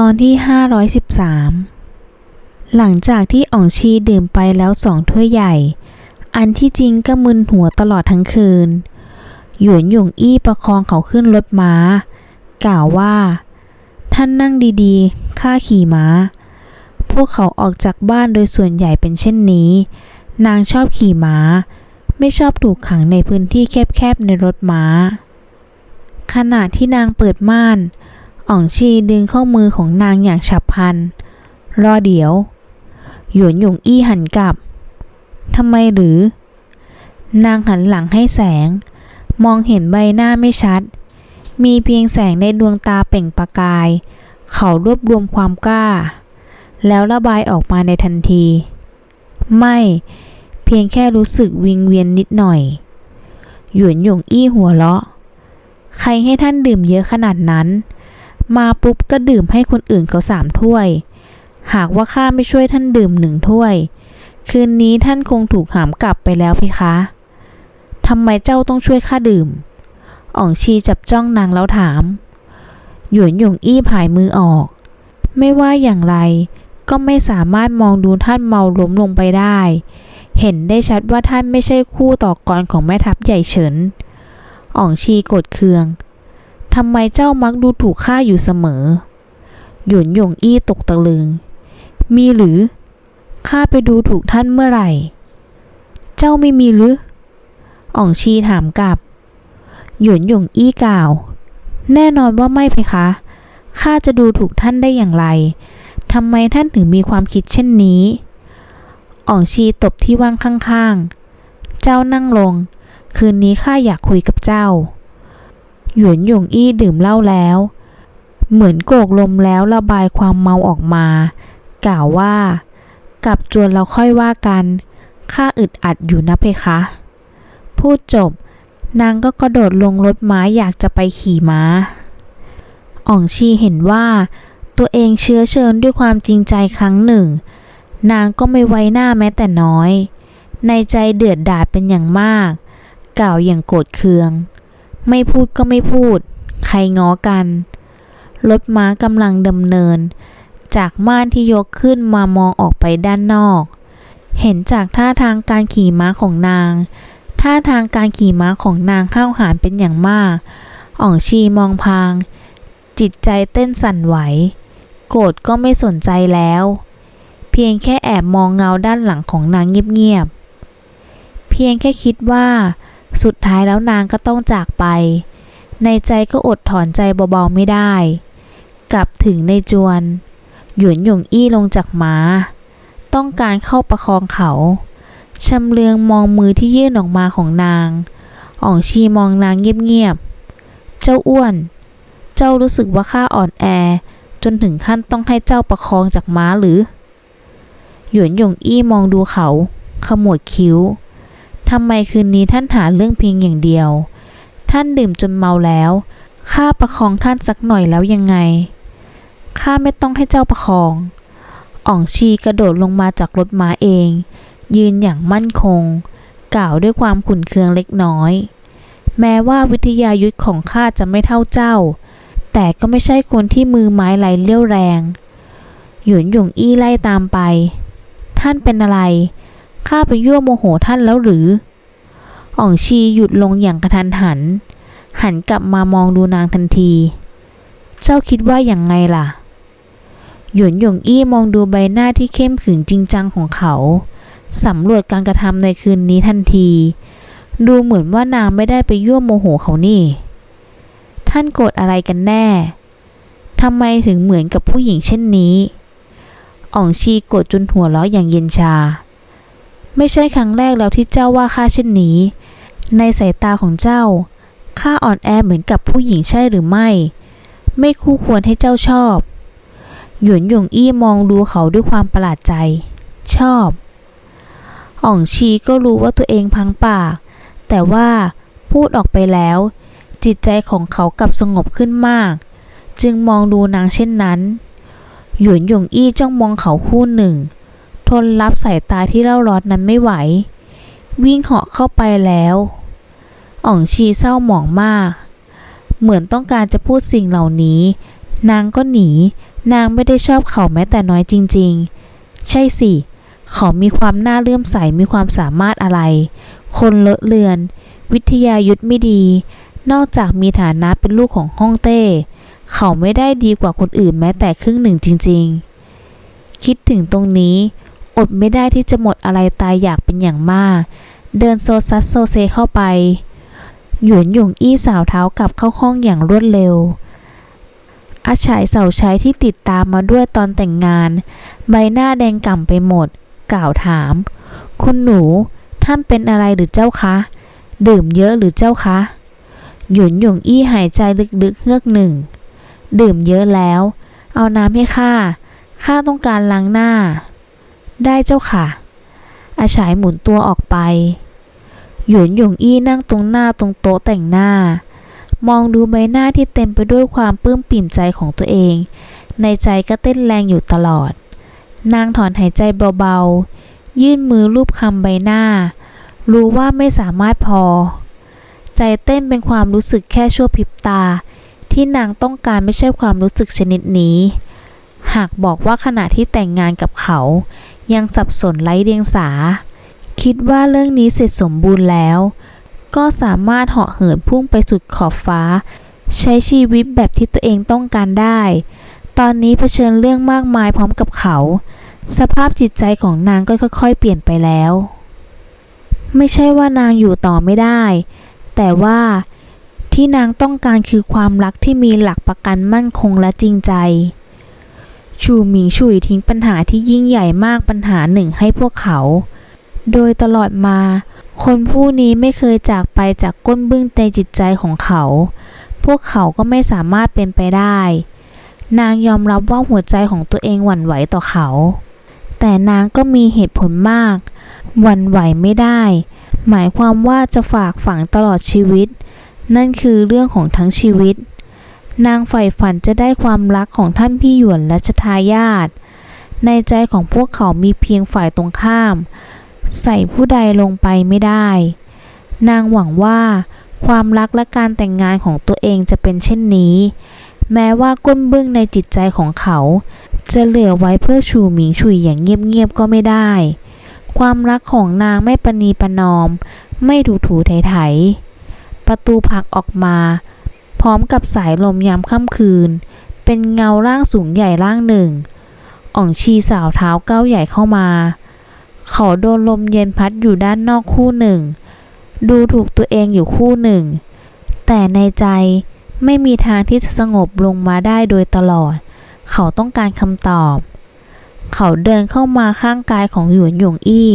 ตอนที่ 513 หลังจากที่อ่องชีดื่มไปแล้วสองถ้วยใหญ่ อันที่จริงก็มึนหัวตลอดทั้งคืน หยวนหยงอี้ประคองเขาขึ้นรถม้า กล่าวว่า ท่านนั่งดีๆ ข้าขี่ม้า พวกเขาออกจากบ้านโดยส่วนใหญ่เป็นเช่นนี้ นางชอบขี่ม้า ไม่ชอบถูกขังในพื้นที่แคบๆในรถม้า ขณะที่นางเปิดม่าน อ่องชีดึงข้อมือของนางอย่างฉับพลัน รอเดี๋ยว หยวนหยงอี้หันกลับ ทำไมหรือ นางหันหลังให้แสง มองเห็นใบหน้าไม่ชัด มีเพียงแสงในดวงตาเปล่งประกาย เขารวบรวมความกล้า แล้วระบายออกมาในทันที ไม่เพียงแค่รู้สึกวิงเวียนนิดหน่อย หยวนหยงอี้หัวเราะ ใครให้ท่านดื่มเยอะขนาดนั้น มาปุ๊บก็ดื่มให้คนอื่นเขาสามถ้วย หากว่าข้าไม่ช่วยท่านดื่มหนึ่งถ้วย คืนนี้ท่านคงถูกหามกลับไปแล้วเพคะทำไมเจ้าต้องช่วยข้าดื่มอ่องชีจับจ้องนางแล้วถาม หยวนหยงอี้ผายมือออก ไม่ว่าอย่างไรก็ไม่สามารถมองดูท่านเมาล้มลงไปได้ เห็นได้ชัดว่าท่านไม่ใช่คู่ต่อกรของแม่ทัพใหญ่เฉินอ่องชีโกรธเคือง ทำไมเจ้ามักดูถูกข้าอยู่เสมอ หยวนหยงอี้ตกตะลึง มีหรือ ข้าไปดูถูกท่านเมื่อไหร่ เจ้าไม่มีหรือ อ่องชีถามกลับ หยวนหยงอี้กล่าว แน่นอนว่าไม่เพคะ ข้าจะดูถูกท่านได้อย่างไร ทำไมท่านถึงมีความคิดเช่นนี้ อ่องชีตบที่ว่างข้างๆ เจ้านั่งลง คืนนี้ข้าอยากคุยกับเจ้า หยวนหยงอี้ดื่มเหล้าแล้ว เหมือนโกกลมแล้วระบายความเมาออกมา กล่าวว่า กลับจวนเราค่อยว่ากัน ข้าอึดอัดอยู่นะเพคะ พูดจบ นางก็กระโดดลงรถม้าอยากจะไปขี่ม้า อ่องชีเห็นว่า ตัวเองเชื้อเชิญด้วยความจริงใจครั้งหนึ่ง นางก็ไม่ไว้หน้าแม้แต่น้อย ในใจเดือดดาลเป็นอย่างมาก กล่าวอย่างโกรธเคือง ไม่พูดก็ไม่พูด ใครง้อกัน รถม้ากำลังดำเนิน จากม่านที่ยกขึ้นมามองออกไปด้านนอก เห็นจากท่าทางการขี่ม้าของนาง ท่าทางการขี่ม้าของนางเข้าวหารเป็นอย่างมากอ่องชีมองพาง จิตใจเต้นสั่นไหว โกรธก็ไม่สนใจแล้ว เพียงแค่แอบมองเงาด้านหลังของนางเงียบๆเพียงแค่คิดว่า สุดท้ายแล้วนางก็ต้องจากไป ในใจก็อดถอนใจเบาๆไม่ได้ กลับถึงในจวน หยวนหยงอี้ลงจากม้าต้องการเข้าประคองเขาชำเลืองมองมือที่ยื่นออกมาของนาง อ่องชีมองนางเงียบๆ เจ้าอ้วน เจ้ารู้สึกว่าข้าอ่อนแอ จนถึงขั้นต้องให้เจ้าประคองจากม้าหรือ หยวนหยงอี้มองดูเขา ขมวดคิ้ว ทำไมคืนนี้ท่านหาเรื่องเพียงอย่างเดียว ท่านดื่มจนเมาแล้ว ข้าประคองท่านสักหน่อยแล้วยังไง ข้าไม่ต้องให้เจ้าประคอง อ่องชีกระโดดลงมาจากรถม้าเอง ยืนอย่างมั่นคง กล่าวด้วยความขุ่นเคืองเล็กน้อย แม้ว่าวิทยายุทธของข้าจะไม่เท่าเจ้า แต่ก็ไม่ใช่คนที่มือไม้ไหลเลี้ยวแรง หยวนหยงอี้ไล่ตามไป ท่านเป็นอะไร ข้าไปยั่วโมโหท่านแล้วหรือ อ่องชีหยุดลงอย่างกระทันหัน หันกลับมามองดูนางทันที เจ้าคิดว่าอย่างไงล่ะ หยวนหยงอี้มองดูใบหน้าที่เข้มขึงจริงจังของเขาสำรวจการกระทำในคืนนี้ทันที ดูเหมือนว่านางไม่ได้ไปยั่วโมโหเขานี่ ท่านโกรธอะไรกันแน่ทำไมถึงเหมือนกับผู้หญิงเช่นนี้ อ่องชีโกรธจนหัวเราะอย่างเย็นชา ไม่ใช่ครั้งแรกแล้วที่เจ้าว่าข้าเช่นนี้ ในสายตาของเจ้า ข้าอ่อนแอเหมือนกับผู้หญิงใช่หรือไม่ ไม่คู่ควรให้เจ้าชอบ หยวนหยงอี้มองดูเขาด้วยความประหลาดใจ ชอบ อ่องชีก็รู้ว่าตัวเองพังปาก แต่ว่าพูดออกไปแล้ว จิตใจของเขากลับสงบขึ้นมาก จึงมองดูนางเช่นนั้น หยวนหยงอี้จ้องมองเขาคู่หนึ่ง ทนรับสายตาที่เล่าร้อนนั้นไม่ไหว วิ่งเหาะเข้าไปแล้ว อ่องชีเศร้าหมองมาก เหมือนต้องการจะพูดสิ่งเหล่านี้ นางก็หนี นางไม่ได้ชอบเขาแม้แต่น้อยจริง ๆ ใช่สิ เขามีความน่าเลื่อมใสมีความสามารถอะไร คนเลอะเลือน วิทยายุทธไม่ดี นอกจากมีฐานะเป็นลูกของฮ่องเต้ เขาไม่ได้ดีกว่าคนอื่นแม้แต่ครึ่งหนึ่งจริง ๆคิดถึงตรงนี้ อดไม่ได้ที่จะหมดอะไรตายอยากเป็นอย่างมาก เดินโซซัสโซเซเข้าไป หยวนหยงอี้สาวเท้ากลับเข้าห้องอย่างรวดเร็ว อาฉายเสาใช้ที่ติดตามมาด้วยตอนแต่งงาน ใบหน้าแดงก่ำไปหมด กล่าวถาม คุณหนู ท่านเป็นอะไรหรือเจ้าคะ ดื่มเยอะหรือเจ้าคะ หยวนหยงอี้หายใจลึกๆเฮือกหนึ่ง ดื่มเยอะแล้ว เอาน้ำให้ข้า ข้าต้องการล้างหน้า ได้เจ้าค่ะ อาฉายหมุนตัวออกไป หยวนหยงอี้นั่งตรงหน้าตรงโต๊ะแต่งหน้า มองดูใบหน้าที่เต็มไปด้วยความปลื้มปิ่มใจของตัวเอง ในใจก็เต้นแรงอยู่ตลอด นางถอนหายใจเบาๆ ยื่นมือลูบคำใบหน้า รู้ว่าไม่สามารถพอ ใจเต้นเป็นความรู้สึกแค่ชั่วพริบตา ที่นางต้องการไม่ใช่ความรู้สึกชนิดนี้ หากบอกว่าขณะที่แต่งงานกับเขา ยังสับสนไร้เดียงสา คิดว่าเรื่องนี้เสร็จสมบูรณ์แล้ว ก็สามารถเหาะเหินพุ่งไปสุดขอบฟ้า ใช้ชีวิตแบบที่ตัวเองต้องการได้ ตอนนี้เผชิญเรื่องมากมายพร้อมกับเขา สภาพจิตใจของนางก็ค่อย ๆ เปลี่ยนไปแล้ว ไม่ใช่ว่านางอยู่ต่อไม่ได้ แต่ว่าที่นางต้องการคือความรักที่มีหลักประกันมั่นคงและจริงใจ ชูหมิงฉุยทิ้งปัญหาที่ยิ่งใหญ่มากปัญหาหนึ่งให้พวกเขา โดยตลอดมา คนผู้นี้ไม่เคยจากไปจากก้นบึ้งในจิตใจของเขา พวกเขาก็ไม่สามารถเป็นไปได้ นางยอมรับว่าหัวใจของตัวเองหวั่นไหวต่อเขา แต่นางก็มีเหตุผลมาก หวั่นไหวไม่ได้ หมายความว่าจะฝากฝังตลอดชีวิต นั่นคือเรื่องของทั้งชีวิต นางใฝ่ฝันจะได้ความรักของท่านพี่หยวนและชทายาทในใจของพวกเขามีเพียงฝ่ายตรงข้าม ใส่ผู้ใดลงไปไม่ได้ นางหวังว่าความรักและการแต่งงานของตัวเองจะเป็นเช่นนี้ แม้ว่าก้นบึ้งในจิตใจของเขา จะเหลือไว้เพื่อชูหมิงฉุยอย่างเงียบๆก็ไม่ได้ ความรักของนางไม่ประนีประนอม ไม่ถูถูไถไถประตูผักออกมา พร้อมกับสายลมยามค่ำคืน เป็นเงาร่างสูงใหญ่ร่างหนึ่ง อ่องชีสาวเท้าก้าวใหญ่เข้ามา เขาโดนลมเย็นพัดอยู่ด้านนอกคู่หนึ่ง ดูถูกตัวเองอยู่คู่หนึ่ง แต่ในใจไม่มีทางที่จะสงบลงมาได้โดยตลอด เขาต้องการคำตอบ เขาเดินเข้ามาข้างกายของหยวนหยงอี้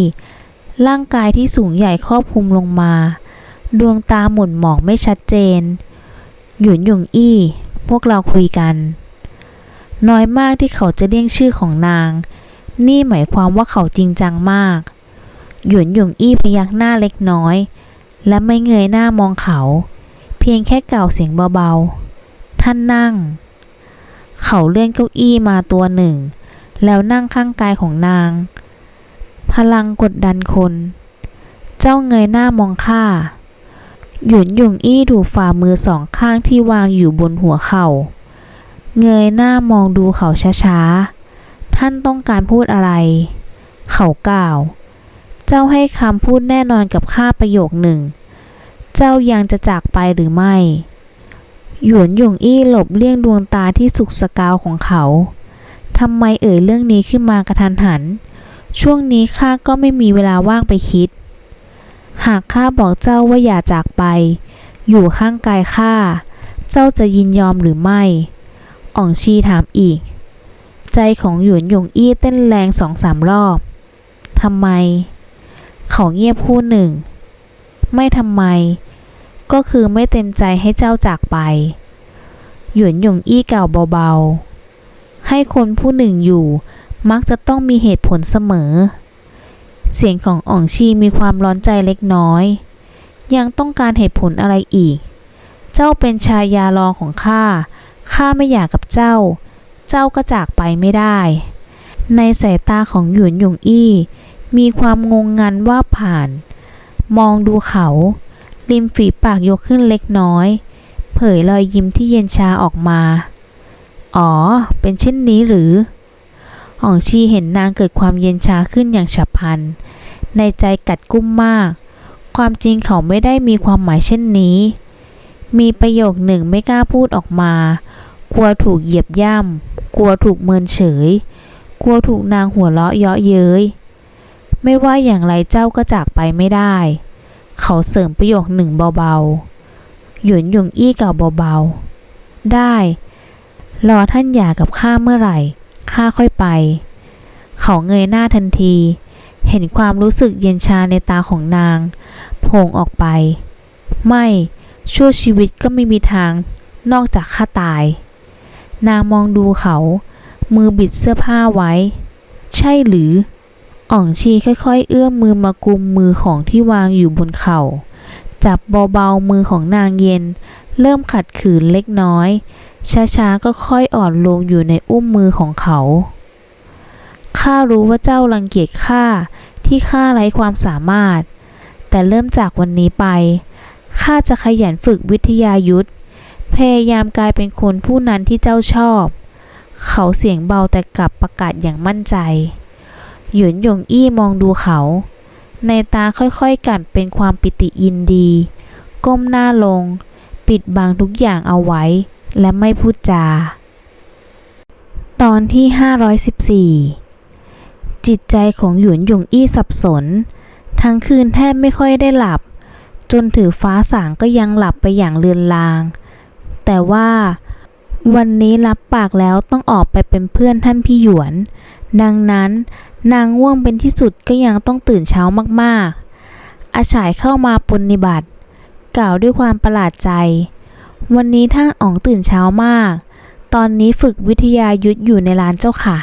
ร่างกายที่สูงใหญ่ครอบคลุมลงมา ดวงตาหมุนหมองไม่ชัดเจน หยวนหยงอี้ พวกเราคุยกัน น้อยมากที่เขาจะเรียกชื่อของนาง นี่หมายความว่าเขาจริงจังมาก หยวนหยงอี้พยักหน้าเล็กน้อย และไม่เงยหน้ามองเขา เพียงแค่กล่าวเสียงเบาๆ ท่านนั่ง เขาเลื่อนเก้าอี้มาตัวหนึ่ง แล้วนั่งข้างกายของนาง พลังกดดันคน เจ้าเงยหน้ามองข้า หยวนหยงอี้ดูกฝ่ามือสองข้างที่วางอยู่บนหัวเข่า เงยหน้ามองดูเขาช้าๆ ท่านต้องการพูดอะไร เขากล่าว เจ้าให้คำพูดแน่นอนกับข้าประโยคหนึ่ง เจ้ายังจะจากไปหรือไม่ หยวนหยงอี้หลบเลี่ยงดวงตาที่สุกสกาวของเขา ทำไมเอ่ยเรื่องนี้ขึ้นมากระทันหัน ช่วงนี้ข้าก็ไม่มีเวลาว่างไปคิด หากข้าบอกเจ้าว่าอย่าจากไป อยู่ข้างกายข้า เจ้าจะยินยอมหรือไม่ อ่องชีถามอีก ใจของหยวนหยงอี้เต้นแรงสองสามรอบ ทำไม เขาเงียบคู่หนึ่ง ไม่ทำไม ก็คือไม่เต็มใจให้เจ้าจากไป หยวนหยงอี้กล่าวเบาๆ ให้คนผู้หนึ่งอยู่มักจะต้องมีเหตุผลเสมอ เสียงของอ่องชีมีความร้อนใจเล็กน้อย ยังต้องการเหตุผลอะไรอีก เจ้าเป็นชายาลองของข้า ข้าไม่อยากกับเจ้า เจ้าก็จากไปไม่ได้ ในสายตาของหยวนหยงอี้ มีความงงงันว่าผ่าน มองดูเขา ริมฝีปากยกขึ้นเล็กน้อย เผยรอยยิ้มที่เย็นชาออกมา อ๋อ เป็นเช่นนี้หรือ อ่องชีเห็นนางเกิดความเย็นชาขึ้นอย่างฉับพลัน ในใจกัดกุ้มมาก ความจริงเขาไม่ได้มีความหมายเช่นนี้ มีประโยคหนึ่งไม่กล้าพูดออกมา กลัวถูกเหยียบย่ำ กลัวถูกเมินเฉย กลัวถูกนางหัวเราะเยาะเย้ย ไม่ว่าอย่างไรเจ้าก็จากไปไม่ได้ เขาเสริมประโยคหนึ่งเบาๆ หยวนหยงอี้กล่าวเบาๆ ได้ รอท่านหย่ากับข้าเมื่อไหร่ ข้าค่อยไป เขาเงยหน้าทันที เห็นความรู้สึกเย็นชาในตาของนางโผล่ออกไป ไม่ชั่วชีวิตก็ไม่มีทาง นอกจากข้าตาย นางมองดูเขา มือบิดเสื้อผ้าไว้ ใช่หรือ อ่องชีค่อยๆ เอื้อมมือมากุมมือของที่วางอยู่บนเขา่า จับเบาๆมือของนางเย็น เริ่มขัดขืนเล็กน้อย ช้าๆก็ค่อยอ่อนลงอยู่ในอุ้มมือของเขา ข้ารู้ว่าเจ้ารังเกียจข้าที่ข้าไร้ความสามารถ แต่เริ่มจากวันนี้ไป ข้าจะขยันฝึกวิทยายุทธ พยายามกลายเป็นคนผู้นั้นที่เจ้าชอบ เขาเสียงเบาแต่กลับประกาศอย่างมั่นใจ หยวนหยงอี้มองดูเขา ในตาค่อยๆกลั่นเป็นความปิติยินดี ก้มหน้าลง ปิดบังทุกอย่างเอาไว้ และไม่พูดจา ตอนที่ 514 จิตใจของหยวนหยงอี้สับสน ทั้งคืนแทบไม่ค่อยได้หลับ จนถือฟ้าสางก็ยังหลับไปอย่างเลือนลาง แต่ว่าวันนี้รับปากแล้วต้องออกไปเป็นเพื่อนท่านพี่หยวน ดังนั้น นางง่วงเป็นที่สุดก็ยังต้องตื่นเช้ามากๆ อาฉายเข้ามาปฏิบัติ กล่าวด้วยความประหลาดใจ วันนี้ท่านอ๋องตื่นเช้ามาก ตอนนี้ฝึกวิทยายุทธอยู่ในร้านเจ้าค่ะ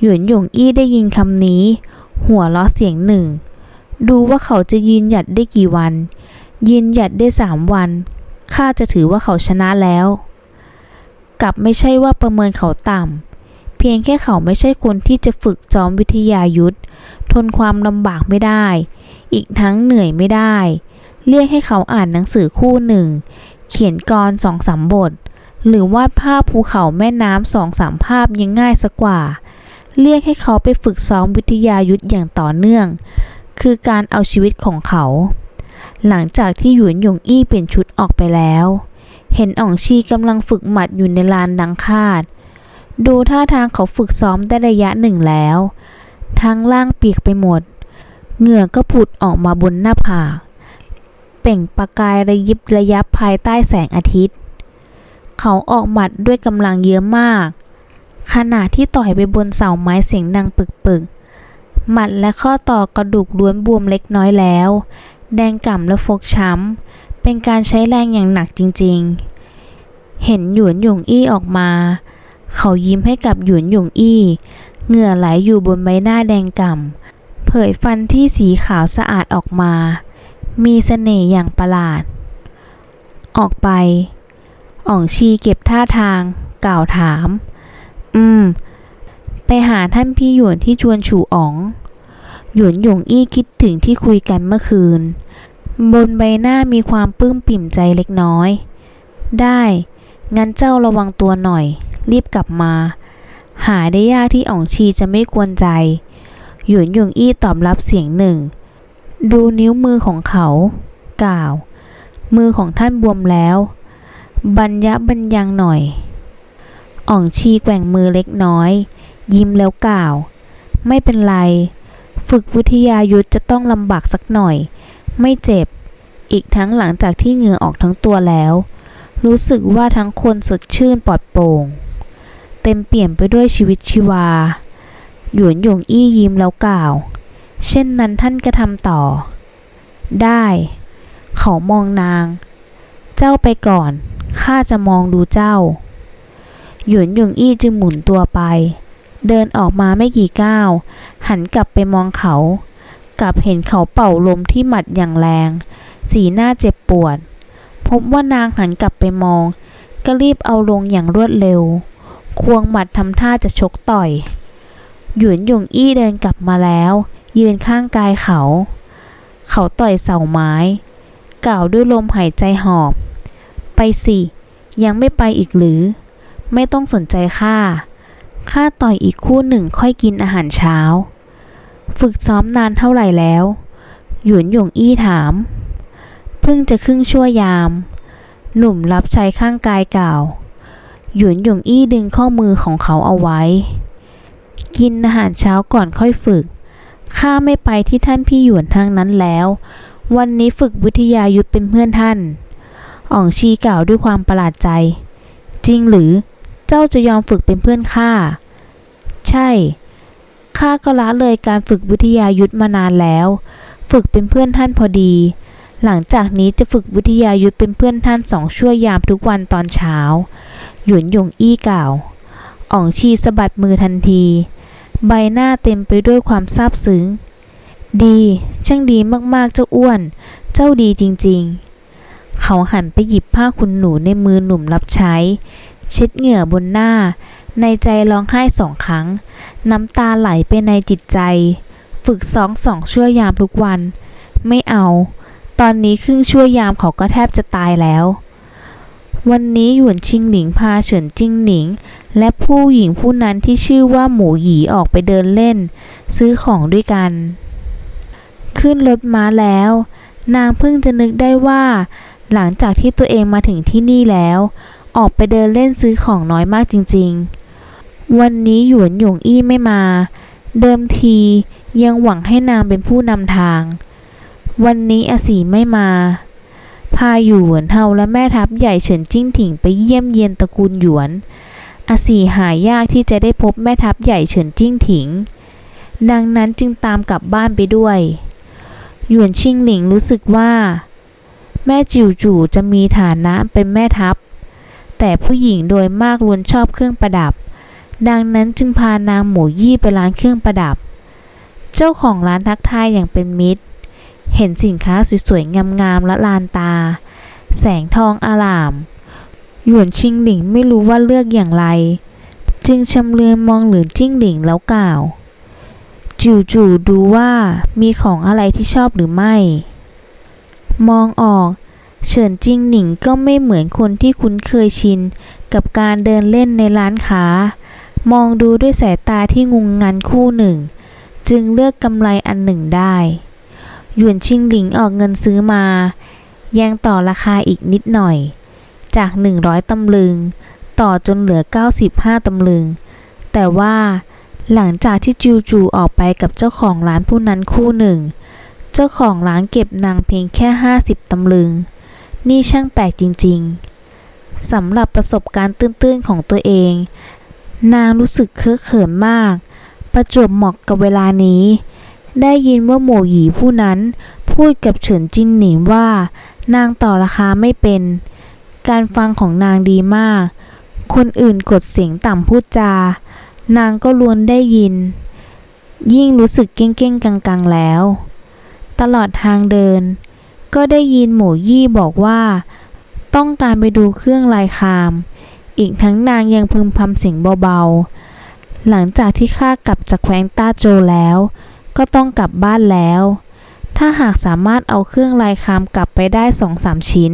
หยวนหยงอี้ได้ยินคำนี้ หัวเราะเสียงหนึ่ง ดูว่าเขาจะยืนหยัดได้กี่วัน ยืนหยัดได้สามวัน ข้าจะถือว่าเขาชนะแล้ว กลับไม่ใช่ว่าประเมินเขาต่ำ พียงแค่เขาไม่ใช่คนที่จะฝึกจอมวิทยายุทธทนความลำบากไม่ได้ อีกทั้งเหนื่อยไม่ได้ เรียกให้เขาอ่านหนังสือคู่หนึ่ง เขียนกรสองสามบท หรือวาดภาพภูเขาแม่น้ำสองสามภาพยังง่ายสักกว่า เรียกให้เขาไปฝึกซ้อมวิทยายุทธอย่างต่อเนื่อง คือการเอาชีวิตของเขา หลังจากที่หยวนหยงอี้เปลี่ยนชุดออกไปแล้ว เห็นอ่องชีกำลังฝึกหมัดอยู่ในลานดังคาด ดูท่าทางเขาฝึกซ้อมได้ระยะหนึ่งแล้ว ทั้งล่างเปียกไปหมด เหงื่อก็ผุดออกมาบนหน้าผากเปล่งประกายระยิบระยับภายใต้แสงอาทิตย์ เขาออกหมัดด้วยกำลังเยอะมาก ขณะที่ต่อยไปบนเสาไม้เสียงดังปึกๆหมัดและข้อต่อกระดูกล้วนบวมเล็กน้อยแล้ว แดงก่ำและฟกช้ำ เป็นการใช้แรงอย่างหนักจริงๆ เห็นหยวนหยงอี้ออกมา เขายิ้มให้กับหยวนหยงอี้ เหงื่อไหลอยู่บนใบหน้าแดงก่ำ เผยฟันที่สีขาวสะอาดออกมา มีเสน่ห์อย่างประหลาด ออกไป อ่องชีเก็บท่าทาง กล่าวถาม อืม ไปหาท่านพี่หยวนที่ชวนฉูอ๋อง หยวนหยงอี้คิดถึงที่คุยกันเมื่อคืน บนใบหน้ามีความปลื้มปิ่มใจเล็กน้อย ได้ งั้นเจ้าระวังตัวหน่อย รีบกลับมา หาได้ยากที่อ่องชีจะไม่กวนใจ หยวนหยงอี้ตอบรับเสียงหนึ่ง ดูนิ้วมือของเขา กล่าว มือของท่านบวมแล้ว บัญญะบัญญังหน่อยอ่องชีแกว่งมือเล็กน้อย ยิ้มแล้วกล่าว ไม่เป็นไร ฝึกวิทยายุทธจะต้องลำบากสักหน่อย ไม่เจ็บ อีกทั้งหลังจากที่เหงื่อออกทั้งตัวแล้ว รู้สึกว่าทั้งคนสดชื่นปลอดโปร่ง เต็มเปี่ยมไปด้วยชีวิตชีวา หยวนหยงอี้ยิ้มแล้วกล่าว เช่นนั้นท่านก็ทำต่อ ได้ เขามองนาง เจ้าไปก่อน ข้าจะมองดูเจ้า หยวนหยงอี้จึงหมุนตัวไป เดินออกมาไม่กี่ก้าว หันกลับไปมองเขา กลับเห็นเขาเป่าลมที่หมัดอย่างแรง สีหน้าเจ็บปวด พบว่านางหันกลับไปมอง ก็รีบเอาลงอย่างรวดเร็ว ควงหมัดทำท่าจะชกต่อย หยวนหยงอี้เดินกลับมาแล้ว ยืนข้างกายเขา เขาต่อยเสาไม้ กล่าวด้วยลมหายใจหอบ ไปสิ ยังไม่ไปอีกหรือ ไม่ต้องสนใจข้าข้าต่อยอีกคู่หนึ่งค่อยกินอาหารเช้า ฝึกซ้อมนานเท่าไหร่แล้ว หยวนหยงอี้ถาม เพิ่งจะครึ่งชั่วยาม หนุ่มรับใช้ข้างกายกล่าว หยวนหยงอี้ดึงข้อมือของเขาเอาไว้ กินอาหารเช้าก่อนค่อยฝึก ข้าไม่ไปที่ท่านพี่หยวนทางนั้นแล้ว วันนี้ฝึกวิทยายุทธเป็นเพื่อนท่าน อ่องชีกล่าวด้วยความประหลาดใจ จริงหรือ เจ้าจะยอมฝึกเป็นเพื่อนข้า ใช่ ข้าก็ละเลยการฝึกวิทยายุทธมานานแล้ว ฝึกเป็นเพื่อนท่านพอดี หลังจากนี้จะฝึกวิทยายุทธเป็นเพื่อนท่านสองชั่วยามทุกวันตอนเช้า หยวนหยงอี้กล่าว อ่องชีสะบัดมือทันที ใบหน้าเต็มไปด้วยความซาบซึ้ง ดี ช่างดีมากๆเจ้าอ้วน เจ้าดีจริงๆ เขาหันไปหยิบผ้าคุณหนูในมือหนุ่มรับใช้ เช็ดเหงื่อบนหน้า ในใจร้องไห้สองครั้ง น้ำตาไหลไปในจิตใจ ฝึกสองสองชั่วยามทุกวัน ไม่เอา ตอนนี้ครึ่งชั่วยามเขาก็แทบจะตายแล้ว วันนี้หยวนชิงหลิงพาเฉินจิ้งหนิง และผู้หญิงผู้นั้นที่ชื่อว่าหมูหยีออกไปเดินเล่น ซื้อของด้วยกัน ขึ้นรถม้าแล้ว นางเพิ่งจะนึกได้ว่า หลังจากที่ตัวเองมาถึงที่นี่แล้ว ออกไปเดินเล่นซื้อของน้อยมากจริง ๆ วันนี้หยวนหยงอี้ไม่มา เดิมทียังหวังให้นางเป็นผู้นำทาง วันนี้อาสีไม่มา พาหยวนเฮาและแม่ทัพใหญ่เฉินจิ้งถิงไปเยี่ยมเยียนตระกูลหยวน อาสีหายากที่จะได้พบแม่ทัพใหญ่เฉินจิ้งถิง ดังนั้นจึงตามกลับบ้านไปด้วย หยวนชิงหลิงรู้สึกว่า แม่จิวจู่จะมีฐานะเป็นแม่ทัพ แต่ผู้หญิงโดยมากล้วนชอบเครื่องประดับ ดังนั้นจึงพานางหมูยี่ไปร้านเครื่องประดับ เจ้าของร้านทักทายอย่างเป็นมิตร เห็นสินค้าสวยๆ งามๆ และลานตา แสงทองอาราม หยวนชิงหลิงไม่รู้ว่าเลือกอย่างไร จึงชำเลืองมองหลืนจิ้งหลิงแล้วกล่าวจู่จู่ๆดูว่ามีของอะไรที่ชอบหรือไม่ มองออก เฉินจิ้งหนิงก็ไม่เหมือนคนที่คุ้นเคยชิน กับการเดินเล่นในร้านค้า มองดูด้วยสายตาที่งุงงันคู่หนึ่ง จึงเลือกกำไรอันหนึ่งได้ หยวนชิงหลิงออกเงินซื้อมา ยังต่อราคาอีกนิดหน่อย จาก 100 ตำลึง ต่อจนเหลือ 95 ตำลึง แต่ว่าหลังจากที่จูจูออกไปกับเจ้าของร้านผู้นั้นคู่หนึ่ง เจ้าของร้านเก็บนางเพียงแค่ 50 ตำลึง นี่ช่างแปลกจริงๆ สำหรับประสบการณ์ตื้นๆของตัวเอง นางรู้สึกเคอะเขินมาก ประจวบเหมาะกับเวลานี้ ได้ยินว่าหมูหยีผู้นั้น พูดกับเฉินจินหนิงว่า นางต่อราคาไม่เป็น การฟังของนางดีมาก คนอื่นกดเสียงต่ำพูดจา นางก็ล้วนได้ยิน ยิ่งรู้สึกเก้งๆกังๆแล้ว ตลอดทางเดิน ก็ได้ยินหมู่ยี่บอกว่า ต้องการไปดูเครื่องลายคาม อีกทั้งนางยังพึมพำเสียงเบาๆหลังจากที่ข้ากลับจากแคว้นต้าโจแล้ว ก็ต้องกลับบ้านแล้ว ถ้าหากสามารถเอาเครื่องลายคามกลับไปได้สองสามชิ้น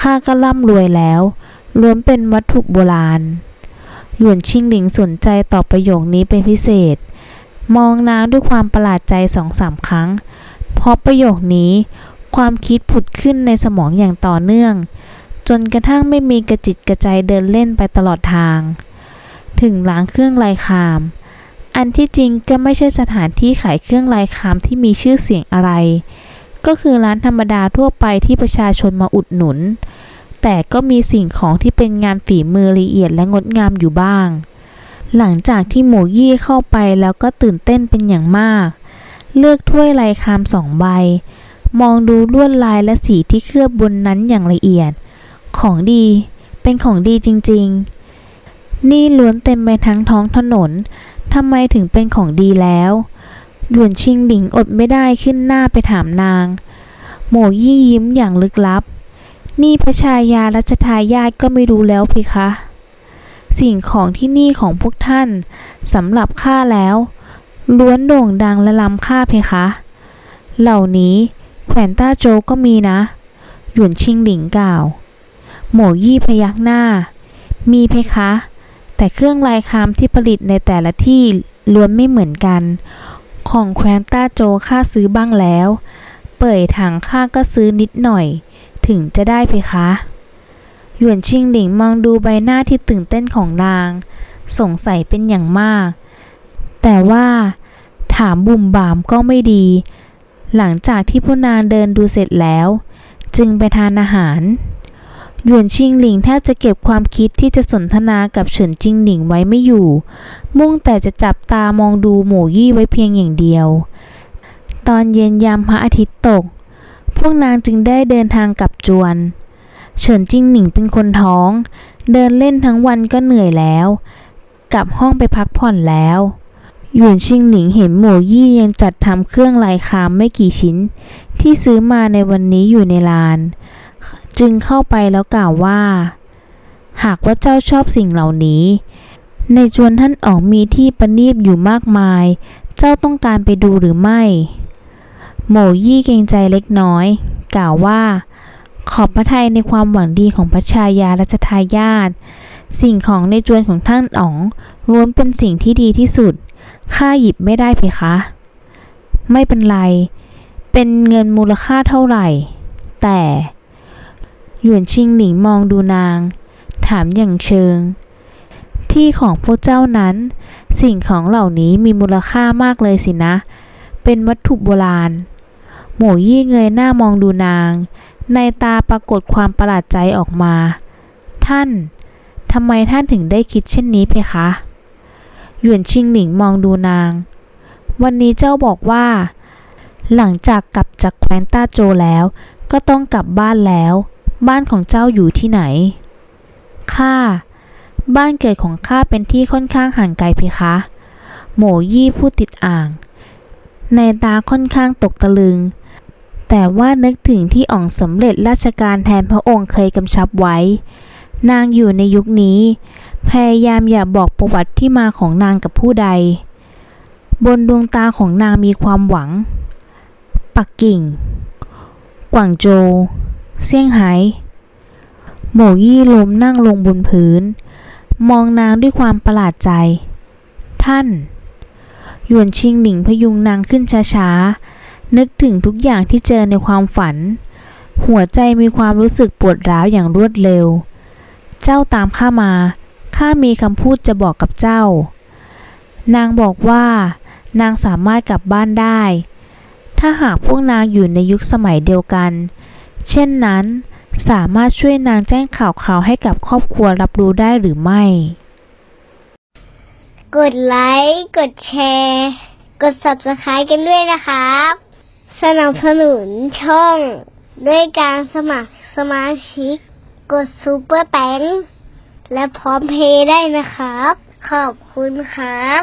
ข้าก็ร่ำรวยแล้วล้วนเป็นวัตถุโบราณ หยวนชิงหลิงสนใจต่อประโยคนี้เป็นพิเศษ มองนางด้วยความประหลาดใจสองสามครั้ง เพราะประโยคนี้ความคิดผุดขึ้นในสมองอย่างต่อเนื่อง จนกระทั่งไม่มีกระจิตกระใจเดินเล่นไปตลอดทาง ถึงร้านเครื่องลายคาม อันที่จริงก็ไม่ใช่สถานที่ขายเครื่องลายคามที่มีชื่อเสียงอะไร ก็คือร้านธรรมดาทั่วไปที่ประชาชนมาอุดหนุน แต่ก็มีสิ่งของที่เป็นงานฝีมือละเอียดและงดงามอยู่บ้าง หลังจากที่หมูยี่เข้าไปแล้วก็ตื่นเต้นเป็นอย่างมาก เลือกถ้วยลายคามสองใบ มองดูลวดลายและสีที่เคลือบบนนั้นอย่างละเอียด ของดี เป็นของดีจริงๆ นี่ล้วนเต็มไปทั้งท้องถนน ทำไมถึงเป็นของดีแล้วหยวนชิงหลิงอดไม่ได้ขึ้นหน้าไปถามนางโหมยี่ยิ้มอย่างลึกลับ นี่พระชายารัชทายาทก็ไม่รู้แล้วเพคะ สิ่งของที่นี่ของพวกท่านสำหรับข้าแล้ว ล้วนโด่งดังและล้ำค่าเพคะ เหล่านี้แขวนต้าโจก็มีนะ หยวนชิงหลิงกล่าว หมวยี่พยักหน้า มีเพคะ แต่เครื่องลายคามที่ผลิตในแต่ละที่ล้วนไม่เหมือนกัน ของแคว้นต้าโจข้าซื้อบ้างแล้ว เป่ยถังข้าก็ซื้อนิดหน่อย ถึงจะได้เพคะหยวนชิงหลิงมองดูใบหน้าที่ตื่นเต้นของนาง สงสัยเป็นอย่างมาก แต่ว่าถามบุ่มบามก็ไม่ดี หลังจากที่พวกนางเดินดูเสร็จแล้ว จึงไปทานอาหาร หยวนชิงหลิงแทบจะเก็บความคิดที่จะสนทนากับเฉินจิงหลิงไว้ไม่อยู่ มุ่งแต่จะจับตามองดูหมู่ยี่ไว้เพียงอย่างเดียว ตอนเย็นยามพระอาทิตย์ตก พวกนางจึงได้เดินทางกลับจวน เฉินจิงหนิงเป็นคนท้อง เดินเล่นทั้งวันก็เหนื่อยแล้ว กลับห้องไปพักผ่อนแล้วหยวนชิงหนิงเห็นหมู่ยี่ยังจัดทำเครื่องลายคามไม่กี่ชิ้น ที่ซื้อมาในวันนี้อยู่ในลาน จึงเข้าไปแล้วกล่าวว่า หากว่าเจ้าชอบสิ่งเหล่านี้ ในจวนท่านอ๋องมีที่ประนีบอยู่มากมาย เจ้าต้องการไปดูหรือไม่โหมยี่เกรงใจเล็กน้อย กล่าวว่า ขอบพระทัยในความหวังดีของพระชายารัชทายาทสิ่งของในจวนของท่านอ๋องล้วนเป็นสิ่งที่ดีที่สุดข้าหยิบไม่ได้เพคะ ไม่เป็นไร เป็นเงินมูลค่าเท่าไหร่ แต่ หยวนชิงหนิงมองดูนาง ถามอย่างเชิง ที่ของพวกเจ้านั้น สิ่งของเหล่านี้มีมูลค่ามากเลยสินะ เป็นวัตถุโบราณ หมูยี่เงยหน้ามองดูนาง ในตาปรากฏความประหลาดใจออกมา ท่านทำไมท่านถึงได้คิดเช่นนี้เพคะ หยวนชิงหลิงมองดูนาง วันนี้เจ้าบอกว่า หลังจากกลับจากแคว้นต้าโจแล้ว ก็ต้องกลับบ้านแล้ว บ้านของเจ้าอยู่ที่ไหน ข้า บ้านเกิดของข้าเป็นที่ค่อนข้างห่างไกลเพคะ โหมยี่พูดติดอ่าง ในตาค่อนข้างตกตะลึง แต่ว่านึกถึงที่อ่องสำเร็จราชการแทนพระองค์เคยกำชับไว้ นางอยู่ในยุคนี้ พยายามอย่าบอกประวัติที่มาของนางกับผู้ใด บนดวงตาของนางมีความหวัง ปักกิ่ง กวางโจว เซี่ยงไฮ้โหมยี่ล้มนั่งลงบนพื้น มองนางด้วยความประหลาดใจ ท่าน หยวนชิงหลิงพยุงนางขึ้นช้าๆ นึกถึงทุกอย่างที่เจอในความฝัน หัวใจมีความรู้สึกปวดร้าวอย่างรวดเร็ว เจ้าตามข้ามา ข้ามีคำพูดจะบอกกับเจ้า นางบอกว่า นางสามารถกลับบ้านได้ ถ้าหากพวกนางอยู่ในยุคสมัยเดียวกัน เช่นนั้น สามารถช่วยนางแจ้งข่าวข่าวให้กับครอบครัวรับรู้ได้หรือไม่ กดไลค์ กดแชร์ กด subscribe กันด้วยนะครับ สนับสนุนช่อง ด้วยการสมัครสมาชิก กดซูเปอร์แตงและพร้อมเพย์ได้นะครับ ขอบคุณครับ